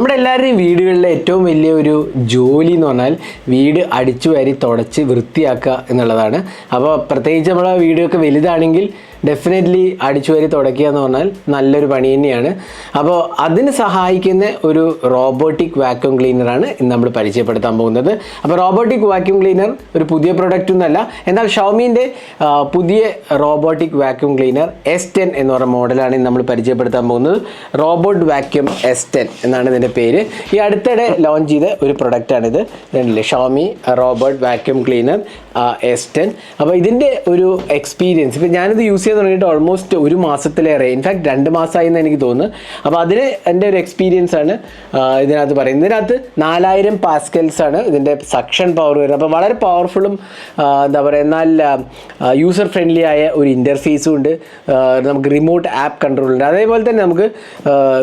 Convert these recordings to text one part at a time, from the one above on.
നമ്മുടെ എല്ലാവരുടെയും വീടുകളിലെ ഏറ്റവും വലിയ ഒരു ജോലി എന്ന് പറഞ്ഞാൽ വീട് അടിച്ചു വാരി തുടച്ച് വൃത്തിയാക്കുക എന്നുള്ളതാണ്. അപ്പോൾ പ്രത്യേകിച്ച് നമ്മളെ വീടൊക്കെ വലുതാണെങ്കിൽ ഡെഫിനറ്റ്ലി അടിച്ചു വരി തുടയ്ക്കുക എന്ന് പറഞ്ഞാൽ നല്ലൊരു പണി തന്നെയാണ്. അപ്പോൾ അതിന് സഹായിക്കുന്ന ഒരു റോബോട്ടിക് വാക്യൂം ക്ലീനറാണ് ഇന്ന് നമ്മൾ പരിചയപ്പെടുത്താൻ പോകുന്നത്. അപ്പോൾ റോബോട്ടിക് വാക്യൂം ക്ലീനർ ഒരു പുതിയ പ്രൊഡക്റ്റ് ഒന്നല്ല എന്നാൽ ഷോമീന്റെ പുതിയ robotic vacuum cleaner S ten എന്ന് പറഞ്ഞ മോഡലാണ് ഇന്ന് നമ്മൾ പരിചയപ്പെടുത്താൻ പോകുന്നത്. റോബോട്ട് വാക്യൂം എസ് ടെൻ എന്നാണ് ഇതിന്റെ പേര്. ഈ അടുത്തിടെ ലോഞ്ച് ചെയ്ത ഒരു പ്രൊഡക്റ്റാണിത് ഇതുണ്ടല്ലേ Xiaomi robot vacuum cleaner S ten അപ്പോൾ ഇതിന്റെ ഒരു എക്സ്പീരിയൻസ് ഇപ്പോൾ ഞാനിത് യൂസ് ചെയ്ത് തുടങ്ങിയിട്ട് ഓൾമോസ്റ്റ് ഒരു മാസത്തിലേറെ. ഇൻഫാക്ട് രണ്ട് മാസമായി എന്ന് എനിക്ക് തോന്നുന്നു. അപ്പോൾ അതിന് എന്റെ ഒരു എക്സ്പീരിയൻസ് ആണ് ഇതിനകത്ത് പറയുന്നത്. ഇതിനകത്ത് നാലായിരം പാസ്കൽസ് ആണ് ഇതിന്റെ സക്ഷൻ പവർ വരുന്നത്. അപ്പോൾ വളരെ പവർഫുള്ളും എന്താ പറയുക എന്നാൽ യൂസർ ഫ്രണ്ട്ലി ആയ ഒരു ഇന്റർഫേസും ഉണ്ട്. നമുക്ക് റിമോട്ട് ആപ്പ് കൺട്രോൾ ഉണ്ട്. അതേപോലെ തന്നെ നമുക്ക്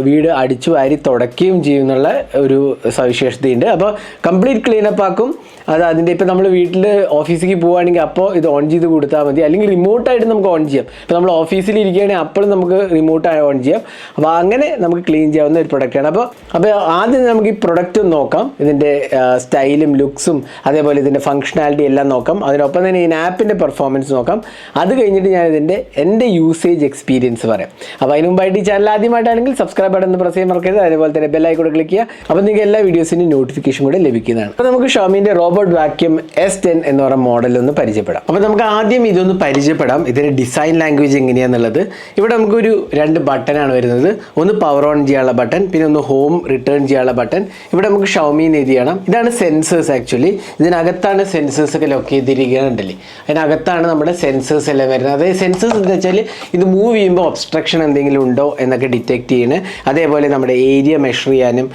വീട് അടിച്ചു വാരി തുടക്കുകയും ചെയ്യുന്നുള്ള ഒരു സവിശേഷതയുണ്ട്. അപ്പോൾ കംപ്ലീറ്റ് ക്ലീനപ്പ് ആക്കും. അത് അതിന്റെ ഇപ്പോൾ നമ്മൾ വീട്ടിൽ ഓഫീസിലേക്ക് പോവുകയാണെങ്കിൽ അപ്പോൾ ഇത് ഓൺ ചെയ്ത് കൊടുത്താൽ മതി. അല്ലെങ്കിൽ റിമോട്ടായിട്ട് നമുക്ക് ഓൺ ചെയ്യാം. ഇപ്പോൾ നമ്മൾ ഓഫീസിൽ ഇരിക്കുകയാണെങ്കിൽ അപ്പോഴും നമുക്ക് റിമോട്ടായി ഓൺ ചെയ്യാം. അപ്പോൾ അങ്ങനെ നമുക്ക് ക്ലീൻ ചെയ്യാവുന്ന ഒരു പ്രൊഡക്റ്റാണ് അപ്പോൾ അപ്പോൾ ആദ്യം നമുക്ക് ഈ പ്രൊഡക്റ്റ് നോക്കാം. ഇതിന്റെ സ്റ്റൈലും ലുക്സും അതേപോലെ ഇതിന്റെ ഫങ്ഷണാലിറ്റി എല്ലാം നോക്കാം. അതിനൊപ്പം തന്നെ ഈ ആപ്പിന്റെ പെർഫോമൻസ് നോക്കാം. അത് കഴിഞ്ഞിട്ട് ഞാൻ ഇതിന്റെ എന്റെ യൂസേജ് എക്സ്പീരിയൻസ് പറയാം. അപ്പോൾ അതിന് മുമ്പായിട്ട് ഈ ചാനൽ ആദ്യമായിട്ടാണെങ്കിൽ സബ്സ്ക്രൈബ് ബട്ടൺ പ്രസ് ചെയ്യാൻ മറക്കരുത്. അതേപോലെ തന്നെ ബെല്ലായിക്കൂടെ ക്ലിക്ക് ചെയ്യുക. അപ്പോൾ നിങ്ങൾക്ക് എല്ലാ വീഡിയോസിന്റെയും നോട്ടിഫിക്കേഷൻ കൂടെ ലഭിക്കുന്നതാണ്. അപ്പോൾ നമുക്ക് ഷോമിന്റെ റോബോട്ട് വാക്യൂം എസ് ടെൻ എന്ന് പറയുന്ന മോഡൽ ഒന്ന് പരിചയപ്പെടാം. അപ്പോൾ നമുക്ക് ആദ്യം ഇതൊന്ന് പരിചയപ്പെടാം. ഇതിന്റെ ഡിസൈൻ ലാംഗ്വേജ് എങ്ങനെയാണെന്നുള്ളത് ഇവിടെ നമുക്കൊരു രണ്ട് ബട്ടനാണ് വരുന്നത്. ഒന്ന് പവർ ഓൺ ചെയ്യാനുള്ള ബട്ടൺ പിന്നെ ഒന്ന് ഹോം റിട്ടേൺ ചെയ്യാനുള്ള ബട്ടൺ ഇവിടെ നമുക്ക് ഷൗമീൻ എഴുതി ചെയ്യണം ഇതാണ് സെൻസേഴ്സ് ആക്ച്വലി ഇതിനകത്താണ് സെൻസേഴ്സ് ഒക്കെ ലൊക്ക് ചെയ്തിരിക്കുന്നുണ്ടല്ലേ. അതിനകത്താണ് നമ്മുടെ സെൻസേഴ്സ് എല്ലാം വരുന്നത്. അതായത് സെൻസേഴ്സ് എന്ന് വെച്ചാൽ ഇത് മൂവ് ചെയ്യുമ്പോൾ ഒബ്സ്ട്രക്ഷൻ എന്തെങ്കിലും ഉണ്ടോ എന്നൊക്കെ ഡിറ്റക്ട് ചെയ്യണേ. അതേപോലെ നമ്മുടെ ഏരിയ മെഷർ ചെയ്യാനും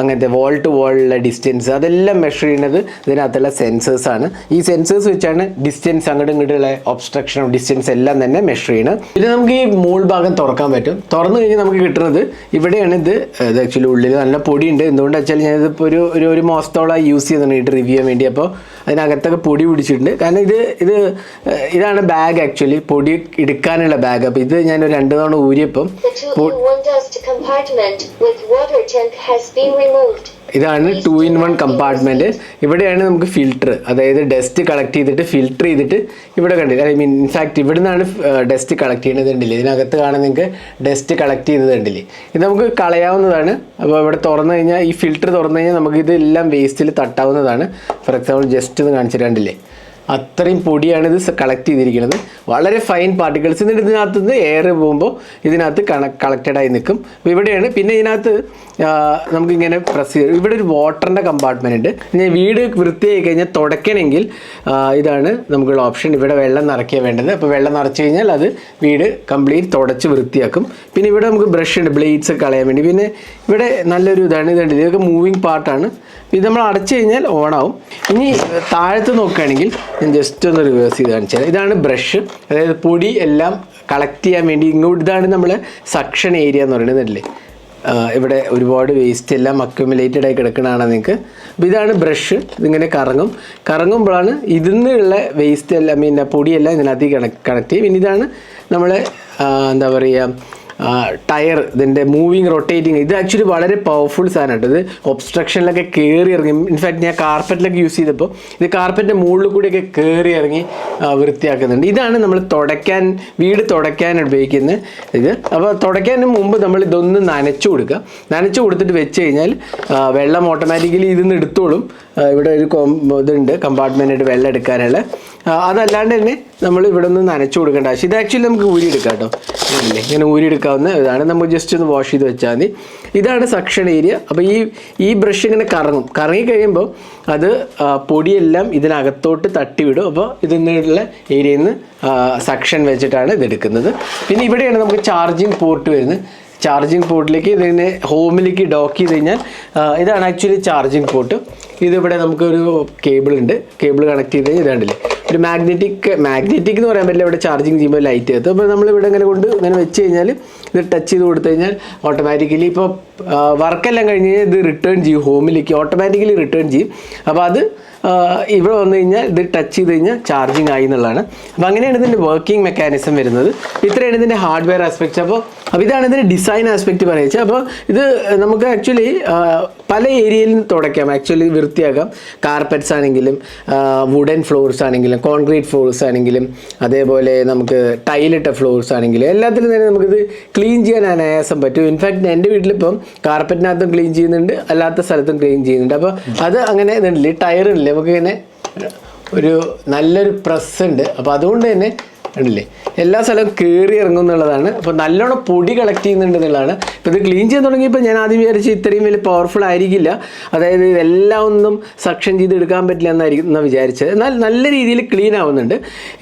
അങ്ങനത്തെ വോൾ ടു വോളിലുള്ള ഡിസ്റ്റൻസ് അതെല്ലാം മെഷർ ചെയ്യുന്നത് ഇതിനകത്തുള്ള സെൻസേഴ്സ് ആണ്. ഈ സെൻസേഴ്സ് വെച്ചാണ് ഡിസ്റ്റൻസ് അങ്ങോട്ടും ഇങ്ങോട്ടുള്ള ഒബ്സ്ട്രക്ഷനും ഡിസ്റ്റൻസ് എല്ലാം തന്നെ മെഷർ പിന്നെ നമുക്ക് ഈ മോൾ ഭാഗം തുറക്കാൻ പറ്റും. തുറന്നു കഴിഞ്ഞാൽ നമുക്ക് കിട്ടുന്നത് ഇവിടെയാണ് ഇത്. ഇത് ആക്ച്വലി ഉള്ളിൽ നല്ല പൊടിയുണ്ട്. എന്തുകൊണ്ട് വെച്ചാൽ ഞാനിതിപ്പോൾ ഒരു ഒരു ഒരു മാസത്തോളം യൂസ് ചെയ്തിട്ടുണ്ട് ഇത് റിവ്യൂ ചെയ്യാൻ വേണ്ടി. അപ്പോൾ അതിനകത്തൊക്കെ പൊടി പിടിച്ചിട്ടുണ്ട്. കാരണം ഇത് ഇത് ഇതാണ് ബാഗ് ആക്ച്വലി പൊടി എടുക്കാനുള്ള ബാഗ് അപ്പോൾ ഇത് ഞാൻ ഒരു രണ്ട് തവണ ഊരിയപ്പം ഇതാണ് ടു ഇൻ വൺ കമ്പാർട്ട്മെന്റ് ഇവിടെയാണ് നമുക്ക് ഫിൽറ്റർ അതായത് ഡസ്റ്റ് കളക്ട് ചെയ്തിട്ട് ഫിൽറ്റർ ചെയ്തിട്ട് ഇവിടെ കണ്ടില്ല? ഐ മീൻ ഇൻഫാക്ട് ഇവിടെ നിന്നാണ് ഡസ്റ്റ് കളക്ട് ചെയ്യുന്നത് കണ്ടില്ലേ? ഇതിനകത്ത് കാണാൻ നിങ്ങൾക്ക് ഡസ്റ്റ് കളക്ട് ചെയ്തത് കണ്ടില്ലേ? ഇത് നമുക്ക് കളയാവുന്നതാണ്. അപ്പോൾ ഇവിടെ തുറന്നു കഴിഞ്ഞാൽ ഈ ഫിൽറ്റർ തുറന്നു കഴിഞ്ഞാൽ നമുക്ക് ഇതെല്ലാം വേസ്റ്റിൽ തട്ടാവുന്നതാണ്. ഫോർ എക്സാമ്പിൾ ജസ്റ്റ് ഒന്ന് കാണിച്ചിട്ട് കണ്ടില്ലേ? അത്രയും പൊടിയാണ് ഇത് കളക്ട് ചെയ്തിരിക്കുന്നത്. വളരെ ഫൈൻ പാർട്ടിക്കിൾസ് എന്നിട്ട് ഇതിനകത്ത് നിന്ന് എയർ പോകുമ്പോൾ ഇതിനകത്ത് കണ കളക്റ്റഡ് ആയി നിൽക്കും. അപ്പോൾ ഇവിടെയാണ് പിന്നെ ഇതിനകത്ത് നമുക്കിങ്ങനെ പ്രസ് ചെയ്ത് ഇവിടെ ഒരു വാട്ടറിന്റെ കമ്പാർട്ട്മെന്റ് ഉണ്ട്. ഇനി വീട് വൃത്തിയായി കഴിഞ്ഞാൽ തുടയ്ക്കണമെങ്കിൽ ഇതാണ് നമുക്കുള്ള ഓപ്ഷൻ ഇവിടെ വെള്ളം നിറയ്ക്കുക വേണ്ടത്. അപ്പോൾ വെള്ളം നിറച്ച് കഴിഞ്ഞാൽ അത് വീട് കംപ്ലീറ്റ് തുടച്ച് വൃത്തിയാക്കും. പിന്നെ ഇവിടെ നമുക്ക് ബ്രഷ് ഉണ്ട്. ബ്ലേഡ്സ് കളയാൻ വേണ്ടി. പിന്നെ ഇവിടെ നല്ലൊരു ഇതാണ്. ഇതുണ്ട്. ഇതൊക്കെ മൂവിങ് പാർട്ടാണ് ഇത് നമ്മൾ അടച്ചു കഴിഞ്ഞാൽ ഓൺ ഓണാവും. ഇനി താഴത്ത് നോക്കുകയാണെങ്കിൽ ഞാൻ ജസ്റ്റ് ഒന്ന് റിവേഴ്സ് ചെയ്ത് കാണിച്ചാൽ ഇതാണ് ബ്രഷ് അതായത് പൊടി എല്ലാം കളക്ട് ചെയ്യാൻ വേണ്ടി ഇങ്ങോട്ട് ഇതാണ് നമ്മൾ സക്ഷൻ ഏരിയ എന്ന് പറയുന്നതല്ലേ ഇവിടെ ഒരുപാട് വേസ്റ്റ് എല്ലാം അക്യുമുലേറ്റഡ് ആയി കിടക്കണതാണ് നിങ്ങൾക്ക്. അപ്പോൾ ഇതാണ് ബ്രഷ് ഇതിങ്ങനെ കറങ്ങും. കറങ്ങുമ്പോഴാണ് ഇതിൽ നിന്നുള്ള വേസ്റ്റ് എല്ലാം പിന്നെ പൊടിയെല്ലാം ഇതിനകത്ത് കണക്ട് ചെയ്യും. പിന്നെ ഇതാണ് നമ്മൾ എന്താ പറയുക ടയർ ഇതിന്റെ മൂവിങ് റൊട്ടേറ്റിങ് ഇത് ആക്ച്വലി വളരെ പവർഫുൾ സാധനമാണ്. ഇത് ഒബ്സ്ട്രക്ഷനിലൊക്കെ കയറി ഇറങ്ങി. ഇൻഫാക്ട് ഞാൻ കാർപ്പറ്റിലൊക്കെ യൂസ് ചെയ്തപ്പോൾ ഇത് കാർപ്പറ്റിന്റെ മുകളിൽ കൂടിയൊക്കെ കയറി ഇറങ്ങി വൃത്തിയാക്കുന്നുണ്ട്. ഇതാണ് നമ്മൾ തുടയ്ക്കാൻ വീട് തുടയ്ക്കാൻ ഉപയോഗിക്കുന്നത് ഇത്. അപ്പോൾ തുടയ്ക്കാനും മുമ്പ് നമ്മൾ ഇതൊന്ന് നനച്ചു കൊടുക്കുക. നനച്ചു കൊടുത്തിട്ട് വെച്ച് കഴിഞ്ഞാൽ വെള്ളം ഓട്ടോമാറ്റിക്കലി ഇതിൽ നിന്ന് എടുത്തോളും. ഇവിടെ ഒരു ഇതുണ്ട് കമ്പാർട്ട്മെന്റായിട്ട് വെള്ളം എടുക്കാനുള്ള അതല്ലാണ്ട് തന്നെ നമ്മൾ ഇവിടെ നിന്ന് നനച്ചു കൊടുക്കേണ്ട ആവശ്യം. ഇത് ആക്ച്വലി നമുക്ക് ഊരി എടുക്കാം കേട്ടോ. ഇല്ലേ? ഇങ്ങനെ ഊരി എടുക്കാവുന്ന ഇതാണ്. നമ്മൾ ജസ്റ്റ് ഒന്ന് വാഷ് ചെയ്ത് വെച്ചാൽ മതി. ഇതാണ് സക്ഷൻ ഏരിയ അപ്പോൾ ഈ ഈ ബ്രഷ് ഇങ്ങനെ കറങ്ങും. കറങ്ങി കഴിയുമ്പോൾ അത് പൊടിയെല്ലാം ഇതിനകത്തോട്ട് തട്ടിവിടും. അപ്പോൾ ഇതിനുള്ള ഏരിയയിൽ നിന്ന് സക്ഷൻ വെച്ചിട്ടാണ് ഇത് എടുക്കുന്നത്. പിന്നെ ഇവിടെയാണ് നമുക്ക് ചാർജിങ് പോർട്ട് വരുന്നത്. ചാർജിങ് പോർട്ടിലേക്ക് ഇതിനെ ഹോമിലേക്ക് ഡോക്ക് ചെയ്ത് കഴിഞ്ഞാൽ ഇതാണ് ആക്ച്വലി ചാർജിങ് പോർട്ട് ഇതിവിടെ നമുക്കൊരു കേബിൾ ഉണ്ട്. കേബിൾ കണക്ട് ചെയ്ത് കഴിഞ്ഞാൽ ഇതാണ്ടില്ലേ. ഒരു മാഗ്നറ്റിക് മാഗ്നറ്റിക് എന്ന് പറയാൻ പറ്റില്ല. ഇവിടെ ചാർജിങ് ചെയ്യുമ്പോൾ ലൈറ്റ് എത്തും അപ്പോൾ നമ്മൾ ഇവിടെ ഇങ്ങനെ കൊണ്ട് ഇങ്ങനെ വെച്ച് കഴിഞ്ഞാൽ ഇത് ടച്ച് ചെയ്ത് കൊടുത്തു കഴിഞ്ഞാൽ ഓട്ടോമാറ്റിക്കലി ഇപ്പോൾ വർക്കെല്ലാം കഴിഞ്ഞ് കഴിഞ്ഞാൽ ഇത് റിട്ടേൺ ചെയ്യും. ഹോമിലേക്ക് ഓട്ടോമാറ്റിക്കലി റിട്ടേൺ ചെയ്യും. അപ്പോൾ അത് ഇവിടെ വന്നു കഴിഞ്ഞാൽ ഇത് ടച്ച് ചെയ്ത് കഴിഞ്ഞാൽ ചാർജിങ് ആയി എന്നുള്ളതാണ്. അപ്പോൾ അങ്ങനെയാണ് ഇതിന്റെ വർക്കിംഗ് മെക്കാനിസം വരുന്നത്. ഇത്രയാണ് ഇതിന്റെ ഹാർഡ്വെയർ ആസ്പെക്ട്സ് അപ്പോൾ അപ്പോൾ ഇതാണ് ഇതിന്റെ ഡിസൈൻ ആസ്പെക്റ്റ് പറയുന്നത്. അപ്പോൾ ഇത് നമുക്ക് ആക്ച്വലി പല ഏരിയയിലും തുടയ്ക്കാം. ആക്ച്വലി വൃത്തിയാക്കാം. കാർപ്പറ്റ്സ് ആണെങ്കിലും വുഡൻ ഫ്ലോർസ് ആണെങ്കിലും കോൺക്രീറ്റ് ഫ്ലോർസ് ആണെങ്കിലും അതേപോലെ നമുക്ക് ടൈലിട്ട ഫ്ലോർസ് ആണെങ്കിലും എല്ലാത്തിലും തന്നെ നമുക്കിത് ക്ലീൻ ചെയ്യാൻ അനായാസം പറ്റും. ഇൻഫാക്ട് എന്റെ വീട്ടിലിപ്പം കാർപ്പറ്റിനകത്തും ക്ലീൻ ചെയ്യുന്നുണ്ട് അല്ലാത്ത സ്ഥലത്തും ക്ലീൻ ചെയ്യുന്നുണ്ട്. അപ്പോൾ അത് അങ്ങനെ ഇതുണ്ടല്ലേ. ടയറില്ലേ നമുക്ക് ഇങ്ങനെ ഒരു നല്ലൊരു പ്രസ് ഉണ്ട്. അപ്പോൾ അതുകൊണ്ട് തന്നെ ഉണ്ടല്ലേ എല്ലാ സ്ഥലവും കയറി ഇറങ്ങും എന്നുള്ളതാണ്. അപ്പോൾ നല്ലോണം പൊടി കളക്ട് ചെയ്യുന്നുണ്ട് എന്നുള്ളതാണ്. ഇപ്പോൾ ഇത് ക്ലീൻ ചെയ്യാൻ തുടങ്ങിയപ്പോൾ ഞാൻ ആദ്യം വിചാരിച്ച് ഇത്രയും വലിയ പവർഫുൾ ആയിരിക്കില്ല. അതായത് ഇതെല്ലാം ഒന്നും സക്ഷൻ ചെയ്ത് എടുക്കാൻ പറ്റില്ല എന്നായിരിക്കും എന്നാണ് വിചാരിച്ചത്. എന്നാൽ നല്ല രീതിയിൽ ക്ലീൻ ആവുന്നുണ്ട്.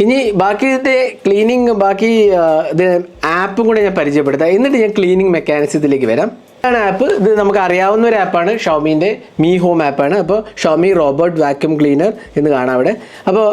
ഇനി ബാക്കി ഇതിന്റെ ക്ലീനിങ് ബാക്കി ഇത് ആപ്പും കൂടെ ഞാൻ പരിചയപ്പെടുത്താം. എന്നിട്ട് ഞാൻ ക്ലീനിങ് മെക്കാനിസത്തിലേക്ക് വരാം. ആണ് ആപ്പ്. ഇത് നമുക്ക് അറിയാവുന്ന ഒരു ആപ്പാണ്. ഷോമീന്റെ മീ ഹോം ആപ്പാണ്. അപ്പോൾ ഷോമി റോബോട്ട് വാക്യൂം ക്ലീനർ എന്ന് കാണാം അവിടെ. അപ്പോൾ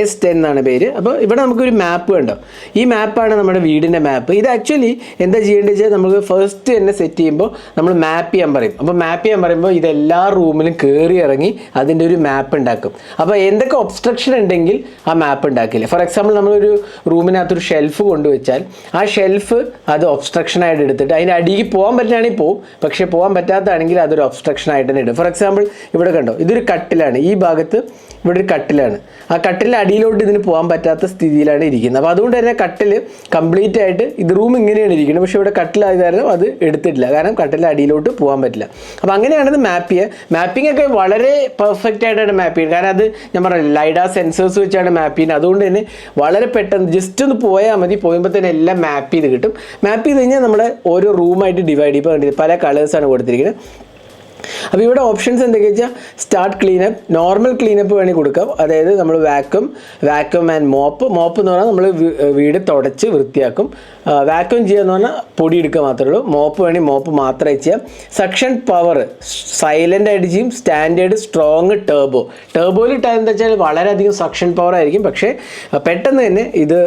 എസ് ടെൻ എന്നാണ് പേര്. അപ്പോൾ ഇവിടെ നമുക്കൊരു മാപ്പ് കണ്ടോ? ഈ മാപ്പാണ് നമ്മുടെ വീടിന്റെ മാപ്പ്. ഇത് ആക്ച്വലി എന്താ ചെയ്യേണ്ടത് വെച്ചാൽ നമുക്ക് ഫസ്റ്റ് തന്നെ സെറ്റ് ചെയ്യുമ്പോൾ നമ്മൾ മാപ്പ് ചെയ്യാൻ പറയും. അപ്പോൾ മാപ്പ് ചെയ്യാൻ പറയുമ്പോൾ ഇത് എല്ലാ റൂമിലും കയറി ഇറങ്ങി അതിന്റെ ഒരു മാപ്പ് ഉണ്ടാക്കും. അപ്പോൾ എന്തൊക്കെ ഒബ്സ്ട്രക്ഷൻ ഉണ്ടെങ്കിൽ ആ മാപ്പ് ഉണ്ടാക്കില്ല? ഫോർ എക്സാമ്പിൾ നമ്മളൊരു റൂമിനകത്തൊരു ഷെൽഫ് കൊണ്ടുവച്ചാൽ ആ ഷെൽഫ് അത് ഒബ്സ്ട്രക്ഷൻ ആയിട്ട് എടുത്തിട്ട് അതിന്റെ അടിയിൽ പോകാൻ പറ്റുകയാണെങ്കിൽ പോകും പക്ഷേ പോകാൻ പറ്റാത്തതാണെങ്കിൽ അതൊരു ഒബ്സ്ട്രക്ഷൻ ആയിട്ട് തന്നെ ഇടും. ഫോർ എക്സാമ്പിൾ ഇവിടെ കണ്ടോ? ഇതൊരു കട്ടിലാണ്. ഈ ഭാഗത്ത് ഇവിടെ ഒരു കട്ടിലാണ്. ആ കട്ടിലിന്റെ അടിയിലോട്ട് ഇതിന് പോകാൻ പറ്റാത്ത സ്ഥിതിയിലാണ് ഇരിക്കുന്നത്. അപ്പോൾ അതുകൊണ്ട് തന്നെ കട്ടിൽ കംപ്ലീറ്റ് ആയിട്ട് ഇത് റൂം ഇങ്ങനെയാണ് ഇരിക്കുന്നത്. പക്ഷേ ഇവിടെ കട്ടിലായത് കാരണം അത് എടുത്തിട്ടില്ല. കാരണം കട്ടിലിന്റെ അടിയിലോട്ട് പോകാൻ പറ്റില്ല. അപ്പോൾ അങ്ങനെയാണ് മാപ്പ് ചെയ്യുക. മാപ്പിംഗ് ഒക്കെ വളരെ പെർഫെക്റ്റ് ആയിട്ടാണ് മാപ്പ് ചെയ്യുന്നത്. കാരണം അത് ഞാൻ പറഞ്ഞില്ല ലൈഡാ സെൻസേഴ്സ് വെച്ചാണ് മാപ്പ് ചെയ്യുന്നത്. അതുകൊണ്ട് തന്നെ വളരെ പെട്ടെന്ന് ജസ്റ്റ് ഒന്ന് പോയാൽ മതി. പോയുമ്പോൾ തന്നെ എല്ലാം മാപ്പ് ചെയ്ത് കിട്ടും. മാപ്പ് ചെയ്ത് കഴിഞ്ഞാൽ നമ്മുടെ ഓരോ റൂമായിട്ട് ഡിവൈഡ് ചെയ്യുമ്പോൾ പല കളേഴ്സാണ് കൊടുത്തിരിക്കുന്നത്. അപ്പോൾ ഇവിടെ ഓപ്ഷൻസ് എന്തൊക്കെയാ വെച്ചാൽ സ്റ്റാർട്ട് ക്ലീനപ്പ് നോർമൽ ക്ലീനപ്പ് വേണമെങ്കിൽ കൊടുക്കാം. അതായത് നമ്മൾ vacuum vacuum and mop mop എന്ന് പറഞ്ഞാൽ നമ്മൾ വീട് തുടച്ച് വൃത്തിയാക്കും. വാക്വം ചെയ്യുക പറഞ്ഞാൽ പൊടി എടുക്കുക മാത്രമേ ഉള്ളൂ. മോപ്പ് വേണമെങ്കിൽ മോപ്പ് മാത്രമേ ചെയ്യാം. സക്ഷൻ പവർ സൈലന്റ് ആയിട്ട് ചെയ്യും. സ്റ്റാൻഡേർഡ് സ്ട്രോങ് ടേബോ ടേബോയിൽ ഇട്ടാൽ എന്താ വെച്ചാൽ വളരെയധികം സക്ഷൻ പവർ ആയിരിക്കും. പക്ഷേ പെട്ടെന്ന് തന്നെ ഇത്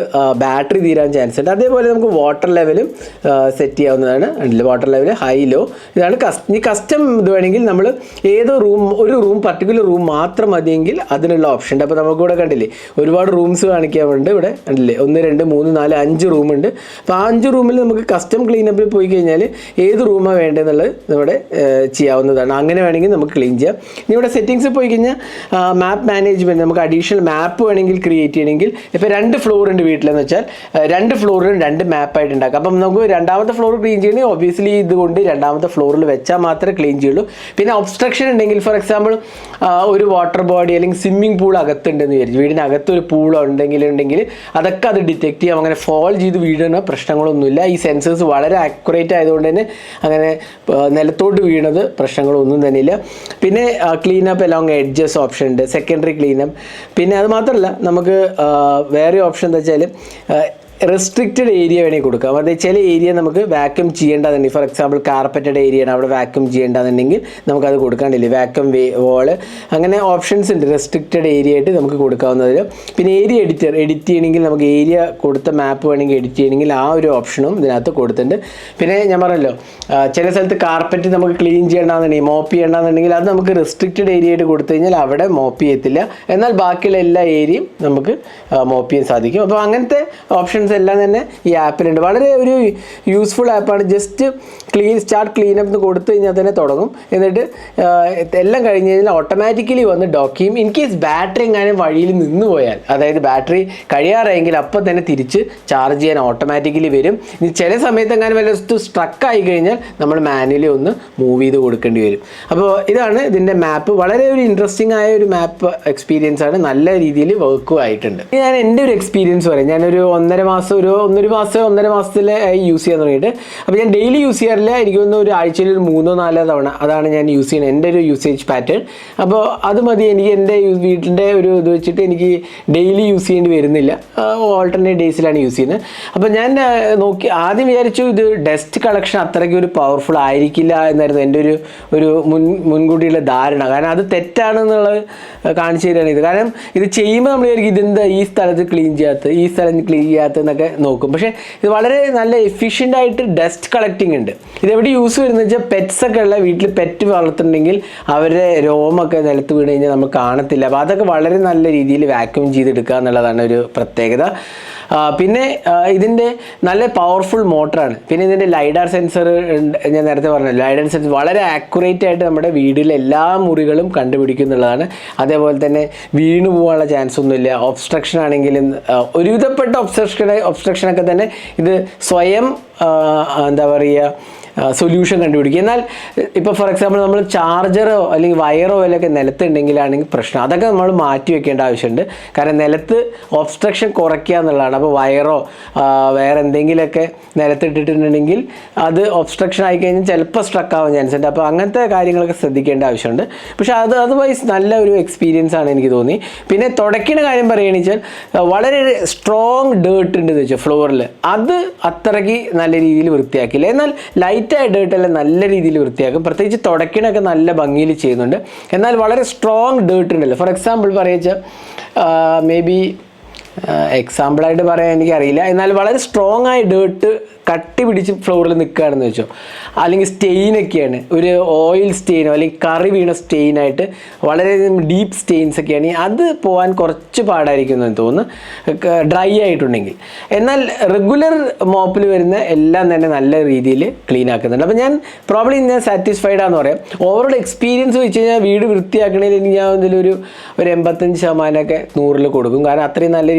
ബാറ്ററി തീരാൻ ചാൻസ് ഉണ്ട്. അതേപോലെ നമുക്ക് വാട്ടർ ലെവലും സെറ്റ് ചെയ്യാവുന്നതാണ്. വാട്ടർ ലെവൽ ഹൈ ലോ ഇതാണ് ഈ കസ്റ്റം ഇത് വേണമെങ്കിൽ നമ്മൾ ഏതോ റൂം ഒരു റൂം പർട്ടിക്കുലർ റൂം മാത്രം മതിയെങ്കിൽ അതിനുള്ള ഓപ്ഷൻ ഉണ്ട്. അപ്പോൾ നമുക്കിവിടെ കണ്ടില്ലേ ഒരുപാട് റൂംസ് കാണിക്കാറുണ്ട് ഇവിടെ കണ്ടില്ലേ ഒന്ന് രണ്ട് മൂന്ന് നാല് അഞ്ച് റൂമുണ്ട് അപ്പോൾ ആ അഞ്ച് റൂമിൽ നമുക്ക് കസ്റ്റം ക്ലീനപ്പിൽ പോയി കഴിഞ്ഞാൽ ഏത് റൂമാണ് വേണ്ടതെന്നുള്ളത് നമ്മുടെ ചെയ്യാവുന്നതാണ്. അങ്ങനെ വേണമെങ്കിൽ നമുക്ക് ക്ലീൻ ചെയ്യാം. ഇനി ഇവിടെ സെറ്റിങ്സ് പോയി കഴിഞ്ഞാൽ മാപ്പ് മാനേജ്മെന്റ് നമുക്ക് അഡീഷണൽ മാപ്പ് വേണമെങ്കിൽ ക്രിയേറ്റ് ചെയ്യണമെങ്കിൽ ഇപ്പോൾ രണ്ട് ഫ്ലോർ ഉണ്ട് വീട്ടിലെന്ന് വെച്ചാൽ രണ്ട് ഫ്ലോറിലും രണ്ട് മാപ്പായിട്ട് ഉണ്ടാക്കാം. അപ്പം നമുക്ക് രണ്ടാമത്തെ ഫ്ലോർ ക്ലീൻ ചെയ്യണമെങ്കിൽ ഒബ്വിയസ്ലി ഇതുകൊണ്ട് രണ്ടാമത്തെ ഫ്ലോറിൽ വെച്ചാൽ മാത്രമേ ക്ലീൻ ചെയ്യുള്ളൂ. പിന്നെ ഒബ്സ്ട്രക്ഷൻ ഉണ്ടെങ്കിൽ ഫോർ എക്സാമ്പിൾ ഒരു വാട്ടർ ബോഡി അല്ലെങ്കിൽ സ്വിമ്മിംഗ് പൂൾ അകത്തുണ്ടെന്ന് വിചാരിച്ചു വീടിനകത്ത് ഒരു പൂൾ ഉണ്ടെങ്കിൽ ഉണ്ടെങ്കിൽ അതൊക്കെ അത് ഡിറ്റക്ട് ചെയ്യാം. അങ്ങനെ ഫോൾ ചെയ്ത് വീഴുന്ന പ്രശ്നങ്ങളൊന്നുമില്ല. ഈ സെൻസേഴ്സ് വളരെ ആക്യുറേറ്റ് ആയതുകൊണ്ട് തന്നെ അങ്ങനെ നിലത്തോട്ട് വീണത് പ്രശ്നങ്ങളൊന്നും തന്നെ ഇല്ല പിന്നെ ക്ലീനപ്പ് എലോങ് എഡ്ജസ് ഓപ്ഷൻ ഉണ്ട്. സെക്കൻഡറി ക്ലീനപ്പ് പിന്നെ അത് മാത്രമല്ല നമുക്ക് വേറെ ഓപ്ഷൻ എന്താ വെച്ചാൽ റെസ്ട്രിക്റ്റഡ് ഏരിയ വേണമെങ്കിൽ കൊടുക്കാം. അതായത് ചില ഏരിയ നമുക്ക് വാക്യൂം ചെയ്യേണ്ടതുണ്ടെങ്കിൽ ഫോർ എക്സാമ്പിൾ കാർപ്പറ്റഡ് ഏരിയ ആണ് അവിടെ വാക്യൂം ചെയ്യേണ്ടതെന്നുണ്ടെങ്കിൽ നമുക്കത് കൊടുക്കാണ്ടില്ല വാക്യൂം വേ വോൾ അങ്ങനെ ഓപ്ഷൻസ് ഉണ്ട്. റെസ്ട്രിക്റ്റഡ് ഏരിയ ആയിട്ട് നമുക്ക് കൊടുക്കാവുന്നതിൽ. പിന്നെ ഏരിയ എഡിറ്റർ എഡിറ്റ് ചെയ്യണമെങ്കിൽ നമുക്ക് ഏരിയ കൊടുത്ത മാപ്പ് വേണമെങ്കിൽ എഡിറ്റ് ചെയ്യണമെങ്കിൽ ആ ഒരു ഓപ്ഷനും ഇതിനകത്ത് കൊടുത്തിട്ടുണ്ട്. പിന്നെ ഞാൻ പറഞ്ഞല്ലോ ചില സ്ഥലത്ത് കാർപ്പറ്റ് നമുക്ക് ക്ലീൻ ചെയ്യേണ്ടതെന്നുണ്ടെങ്കിൽ മോപ്പ് ചെയ്യേണ്ടതെന്നുണ്ടെങ്കിൽ അത് നമുക്ക് റെസ്ട്രിക്റ്റഡ് ഏരിയ ആയിട്ട് കൊടുത്തു കഴിഞ്ഞാൽ അവിടെ മോപ്പ് ചെയ്യത്തില്ല. എന്നാൽ ബാക്കിയുള്ള എല്ലാ ഏരിയയും നമുക്ക് മോപ്പ് ചെയ്യാൻ സാധിക്കും. അപ്പോൾ അങ്ങനത്തെ ഓപ്ഷൻസ് എല്ലാം തന്നെ ഈ ആപ്പിലുണ്ട് വളരെ ഒരു യൂസ്ഫുൾ ആപ്പാണ് just clean start clean up എന്ന് കൊടുത്തു കഴിഞ്ഞാൽ തന്നെ തുടങ്ങും. എന്നിട്ട് എല്ലാം കഴിഞ്ഞ് കഴിഞ്ഞാൽ ഓട്ടോമാറ്റിക്കലി വന്ന് ഡോക്ക് ചെയ്യും ഇൻ കേസ് ബാറ്ററി എങ്ങാനും വഴിയിൽ നിന്ന് പോയാൽ അതായത് ബാറ്ററി കഴിയാറായെങ്കിൽ അപ്പം തന്നെ തിരിച്ച് ചാർജ് ചെയ്യാൻ ഓട്ടോമാറ്റിക്കലി വരും. ഇനി ചില സമയത്ത് എങ്ങാനും വല്ല സ്ട്രക്ക് ആയി കഴിഞ്ഞാൽ നമ്മൾ മാനുവലി ഒന്ന് മൂവ് ചെയ്ത് കൊടുക്കേണ്ടി വരും. അപ്പോൾ ഇതാണ് ഇതിന്റെ മാപ്പ് വളരെ ഒരു ഇൻട്രസ്റ്റിംഗ് ആയ ഒരു മാപ്പ് എക്സ്പീരിയൻസ് ആണ്. നല്ല രീതിയിൽ വർക്കും ആയിട്ടുണ്ട്. ഞാൻ എന്റെ ഒരു എക്സ്പീരിയൻസ് പറയാം. ഞാനൊരു ഒന്നര ഒരു ഒന്നര മാസം ഒന്നര മാസത്തിൽ യൂസ് ചെയ്യാൻ തുടങ്ങിയിട്ട്. അപ്പോൾ ഞാൻ ഡെയിലി യൂസ് ചെയ്യാറില്ല. എനിക്ക് തോന്നുന്നു ഒരു ആഴ്ചയിൽ ഒരു മൂന്നോ നാലോ തവണ അതാണ് ഞാൻ യൂസ് ചെയ്യുന്നത്. എന്റെ ഒരു യൂസേജ് പാറ്റേൺ അപ്പോൾ അത് മതി. എനിക്ക് എന്റെ വീട്ടിന്റെ ഒരു ഇത് വെച്ചിട്ട് എനിക്ക് ഡെയിലി യൂസ് ചെയ്യേണ്ടി വരുന്നില്ല. ഓൾട്ടർനേറ്റ് ഡേയ്സിലാണ് യൂസ് ചെയ്യുന്നത്. അപ്പോൾ ഞാൻ നോക്കി ആദ്യം വിചാരിച്ചു ഇത് ഡസ്റ്റ് കളക്ഷൻ അത്രയ്ക്ക് ഒരു പവർഫുൾ ആയിരിക്കില്ല എന്നായിരുന്നു എന്റെ ഒരു ഒരു മുൻ മുൻകൂട്ടിയുള്ള ധാരണ. കാരണം അത് തെറ്റാണെന്നുള്ളത് കാണിച്ചു തരികയാണ് ഇത്. കാരണം ഇത് ചെയ്യുമ്പോൾ നമ്മൾ വിചാരിക്കും ഇതെന്താ ഈ സ്ഥലത്ത് ക്ലീൻ ചെയ്യാത്ത ഈ സ്ഥലം ക്ലീൻ ചെയ്യാത്ത എന്നൊക്കെ നോക്കും. പക്ഷേ ഇത് വളരെ നല്ല എഫിഷ്യന്റ് ആയിട്ട് ഡസ്റ്റ് കളക്ടിങ് ഉണ്ട്. ഇത് എവിടെ യൂസ് വരുന്നത് വെച്ചാൽ പെറ്റ്സ് ഒക്കെ ഉള്ള വീട്ടിൽ പെറ്റ് വളർത്തുന്നുണ്ടെങ്കിൽ അവരുടെ രോമൊക്കെ നിലത്ത് വീണ് കഴിഞ്ഞാൽ നമുക്ക് കാണത്തില്ല. അപ്പോൾ അതൊക്കെ വളരെ നല്ല രീതിയിൽ വാക്യൂം ചെയ്തെടുക്കുക എന്നുള്ളതാണ് ഒരു പ്രത്യേകത. പിന്നെ ഇതിന്റെ നല്ല പവർഫുൾ മോട്ടറാണ് പിന്നെ ഇതിന്റെ ലൈഡാർ സെൻസർ ഞാൻ നേരത്തെ പറഞ്ഞു ലൈഡാർ സെൻസർ വളരെ ആക്യുറേറ്റ് ആയിട്ട് നമ്മുടെ വീടിലെ എല്ലാ മുറികളും കണ്ടുപിടിക്കുന്നുള്ളതാണ്. അതേപോലെ തന്നെ വീണു പോകാനുള്ള ചാൻസ് ഒന്നുമില്ല ഒബ്സ്ട്രക്ഷൻ ആണെങ്കിലും ഒരുവിധപ്പെട്ട ഒബ്സ്ട്രക്ഷൻ ഒബ്സ്ട്രക്ഷനൊക്കെ തന്നെ ഇത് സ്വയം എന്താ പറയുക സൊല്യൂഷൻ കണ്ടുപിടിക്കുക എന്നാൽ ഇപ്പോൾ ഫോർ എക്സാമ്പിൾ നമ്മൾ ചാർജറോ അല്ലെങ്കിൽ വയറോ അല്ലെങ്കിൽ നിലത്തുണ്ടെങ്കിലാണെങ്കിൽ പ്രശ്നം. അതൊക്കെ നമ്മൾ മാറ്റി വെക്കേണ്ട ആവശ്യമുണ്ട്. കാരണം നിലത്ത് ഒബ്സ്ട്രക്ഷൻ കുറയ്ക്കുക എന്നുള്ളതാണ്. അപ്പോൾ വയറോ വേറെ എന്തെങ്കിലുമൊക്കെ നിലത്തിട്ടിട്ടുണ്ടെങ്കിൽ അത് ഒബ്സ്ട്രക്ഷൻ ആയി കഴിഞ്ഞാൽ ചിലപ്പോൾ സ്ട്രക്ക് ആവാൻ ചാൻസ് ഉണ്ട്. അപ്പോൾ അങ്ങനത്തെ കാര്യങ്ങളൊക്കെ ശ്രദ്ധിക്കേണ്ട ആവശ്യമുണ്ട്. പക്ഷേ അത് അതർവൈസ് നല്ല ഒരു എക്സ്പീരിയൻസ് ആണ് എനിക്ക് തോന്നി. പിന്നെ തുടയ്ക്കുന്ന കാര്യം പറയുകയാണെന്ന് വെച്ചാൽ വളരെ സ്ട്രോങ് ഡേർട്ട് ഉണ്ട് എന്ന് വെച്ചാൽ ഫ്ലോറിൽ അത് അത്രയ്ക്ക് നല്ല രീതിയിൽ വൃത്തിയാക്കില്ല എന്നാൽ ലൈറ്റായ ഡേർട്ടെല്ലാം നല്ല രീതിയിൽ വൃത്തിയാക്കും. പ്രത്യേകിച്ച് തുടയ്ക്കണൊക്കെ നല്ല ഭംഗിയിൽ ചെയ്യുന്നുണ്ട്. എന്നാൽ വളരെ സ്ട്രോങ് ഡേർട്ട് ഉണ്ടല്ലോ. ഫോർ എക്സാമ്പിൾ പറയുക മേ ബി എക്സാമ്പിളായിട്ട് പറയാൻ എനിക്കറിയില്ല. എന്നാൽ വളരെ സ്ട്രോങ് ആയി ഡേർട്ട് കട്ടി പിടിച്ച് ഫ്ലോറിൽ നിൽക്കുകയാണെന്ന് വെച്ചോ. അല്ലെങ്കിൽ സ്റ്റെയിൻ ഒക്കെയാണ്. ഒരു ഓയിൽ സ്റ്റെയിനോ അല്ലെങ്കിൽ കറി വീണ സ്റ്റെയിനായിട്ട് വളരെ ഡീപ്പ് സ്റ്റെയിൻസ് ഒക്കെയാണ്. അത് പോകാൻ കുറച്ച് പാടായിരിക്കും എന്ന് തോന്നുന്നു. ഡ്രൈ ആയിട്ടുണ്ടെങ്കിൽ. എന്നാൽ റെഗുലർ മോപ്പിൽ വരുന്ന എല്ലാം തന്നെ നല്ല രീതിയിൽ ക്ലീൻ ആക്കുന്നുണ്ട്. അപ്പോൾ ഞാൻ പ്രോബ്ലി ഞാൻ സാറ്റിസ്ഫൈഡ് ആണെന്ന് പറയാം. ഓവറോൾ എക്സ്പീരിയൻസ് വെച്ച് കഴിഞ്ഞാൽ വീട് വൃത്തിയാക്കണതിൽ എനിക്ക് ഞാൻ ഇതിലൊരു ഒരു എൺപത്തഞ്ച് ശതമാനമൊക്കെ നൂറിൽ കൊടുക്കും. കാരണം അത്രയും നല്ല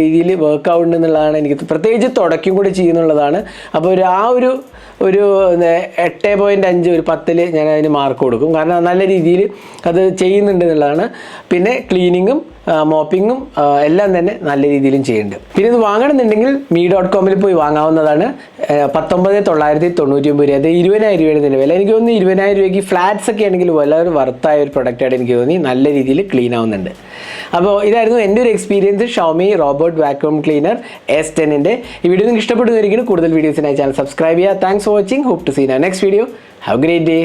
വർക്ക് ആവുന്നുണ്ട് എന്നുള്ളതാണ് എനിക്ക് പ്രത്യേകിച്ച് തുടക്കം കൂടി ചെയ്യുന്നുള്ളതാണ്. അപ്പോൾ ഒരു ആ ഒരു ഒരു എട്ട് പോയിന്റ് അഞ്ച് ഒരു പത്തിൽ ഞാൻ അതിന് മാർക്ക് കൊടുക്കും. കാരണം നല്ല രീതിയിൽ അത് ചെയ്യുന്നുണ്ട് എന്നുള്ളതാണ്. പിന്നെ ക്ലീനിങ്ങും മോപ്പിങ്ങും എല്ലാം തന്നെ നല്ല രീതിയിലും ചെയ്യുന്നുണ്ട്. പിന്നെ ഇത് വാങ്ങണമെന്നുണ്ടെങ്കിൽ മീ ഡോട്ട് കോമിൽ പോയി വാങ്ങാവുന്നതാണ്. പത്തൊമ്പത് തൊള്ളായിരത്തി തൊണ്ണൂറ്റി ഒമ്പത് രൂപ. അത് ഇരുപതിനായിരം രൂപയാണ് ഇതിന്റെ വില. എനിക്ക് തോന്നുന്നു ഇരുപതിനായിരം രൂപയ്ക്ക് ഫ്ലാറ്റ്സ് ഒക്കെ ആണെങ്കിൽ വളരെ വർത്തായ ഒരു പ്രൊഡക്റ്റായിട്ട് എനിക്ക് തോന്നി. നല്ല രീതിയിൽ ക്ലീൻ ആവുന്നുണ്ട്. അപ്പോൾ ഇതായിരുന്നു എന്റെ ഒരു experience Xiaomi robot vacuum cleaner S ടെന്നിന്റെ ഈ വീഡിയോ നിങ്ങൾക്ക് ഇഷ്ടപ്പെടുന്നതായിരിക്കും കൂടുതൽ വീഡിയോസിനായി ചാനൽ സബ്സ്ക്രൈബ് ചെയ്യുക. Thanks for watching hope to see next video have great day